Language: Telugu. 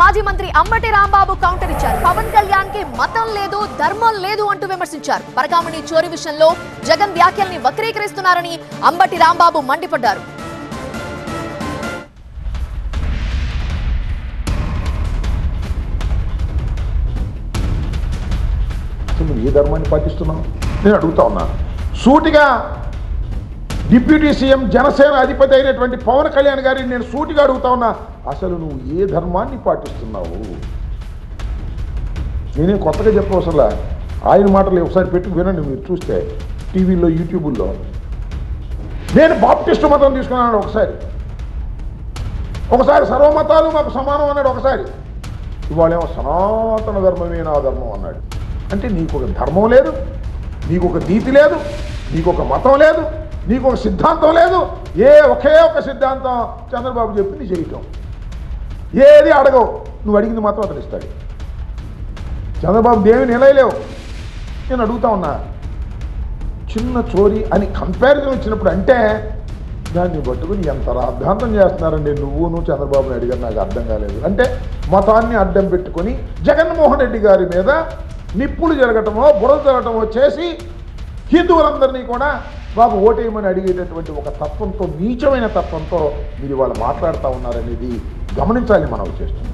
మాజీ మంత్రి అంబటి రాంబాబు కౌంటర్ ఇచ్చారు. పవన్ కళ్యాణ్కి మతం లేదు ధర్మం లేదు అంటూ విమర్శించారు. పరకామణి చోరీ విషయంలో జగన్ వ్యాఖ్యల్ని వక్రీకరిస్తున్నారని అంబటి రాంబాబు మండిపడ్డారు. ఏ ధర్మాన్ని పాటిస్తున్నావు? నేను అడుగుతా ఉన్నా. సూటిగా డిప్యూటీ సీఎం జనసేన అధిపతి అయినటువంటి పవన్ కళ్యాణ్ గారిని నేను సూటిగా అడుగుతా ఉన్నా అసలు నువ్వు ఏ ధర్మాన్ని పాటిస్తున్నావు? నేనేం కొత్తగా చెప్పవసలా ఆయన మాటలు ఒకసారి పెట్టి వినండి మీరు చూస్తే టీవీలో యూట్యూబుల్లో. నేను బాప్టిస్ట్ మతం తీసుకున్నాను ఒకసారి. ఒకసారి సర్వమతాలు మాకు సమానం అన్నాడు ఒకసారి. ఇవాళేమో సనాతన ధర్మమే నా ధర్మం అన్నాడు. అంటే నీకు ఒక ధర్మం లేదు నీకు ఒక నీతి లేదు నీకు ఒక మతం లేదు నీకు ఒక సిద్ధాంతం లేదు. ఏ ఒకే ఒక సిద్ధాంతం చంద్రబాబు చెప్పింది చేయటం ఏది అడగవు. నువ్వు అడిగింది మాత్రం అతను ఇస్తాడు. చంద్రబాబు దేవి నిలయలేవు నేను అడుగుతా ఉన్నా. చిన్న చోరీ అని కంపారిజన్ వచ్చినప్పుడు అంటే దాన్ని పట్టుకుని ఎంత రాద్ధాంతం చేస్తున్నారండి నువ్వును చంద్రబాబుని అడిగారు. నాకు అర్థం కాలేదు. అంటే మతాన్ని అడ్డం పెట్టుకొని జగన్మోహన్ రెడ్డి గారి మీద నిప్పులు జరగటమో బురద జరగటమో చేసి హిందువులందరినీ కూడా బాబు ఓటేయమని అడిగేటటువంటి ఒక తత్వంతో నీచమైన తత్వంతో మీరు వాళ్ళు మాట్లాడుతూ ఉన్నారనేది గమనించాలి మనం చేస్తున్నాం